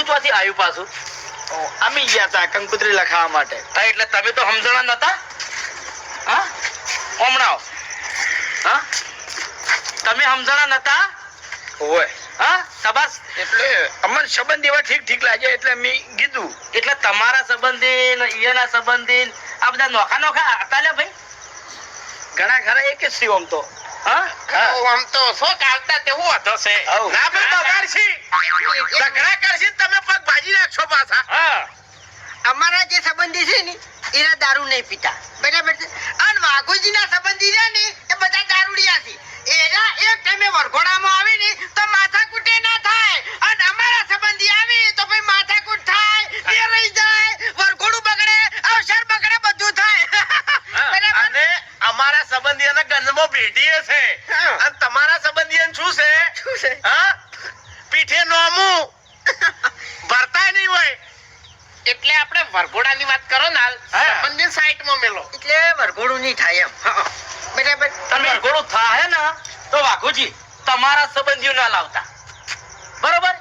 વરઘોડું ચોથી આવ્યું પાછું. અમે ગયા હતા કંકુત્રી લખાવા માટે. હા, એટલે તમે તો સમજણા નતા? હા? હમણાં. હા? તમે સમજણા નતા? હોય હા તબાસ એટલે અમને સંબંધ એવા ઠીક ઠીક લાગે એટલે મેં કીધું. એટલે તમારા સંબંધી ને ઈયાના સંબંધી આ બધા નોખા નોખા હતા લે ભાઈ? ઘણા ખરા એક જ શિવમ તો. આમ તો શું ચાલતા તેવું હતો છે. ના ભાઈ બગાડશી. ઝઘડા કરશી તમે પગ ભાજી નાખશો પાછા. હા. અમારા જે સંબંધી છે ને એના દારૂ નહીં પીતા. બરાબર છે? અને વાઘુજીના સંબંધી છે ને એ બધા દારૂડિયા છે એના એક ટાઈમે વરઘોડામાં આવે ને તો માથાકૂટે ના થાય અને અમારા સંબંધી આવે તો ભાઈ માથાકૂટ થાય એ રહી જાય વરઘોડું બગડે અવસર બગડે બધું થાય બરાબર અને અમારા સંબંધીઓને ગંજમો પેટીએ છે. અને તમારા સંબંધીઓને શું છે? હા? પીઠે નોમું. ભરતા નહીં હોય. એટલે આપણે વરઘોડાની વાત કરો ને હાલ. સંબંધી સાઈડમાં મેલો. એટલે વરઘોડું નહીં થાય એમ. બરાબર તમે વરઘોડું થાય ને તો વાઘુજી તમારા સંબંધીઓ ના લાવતા. બરોબર?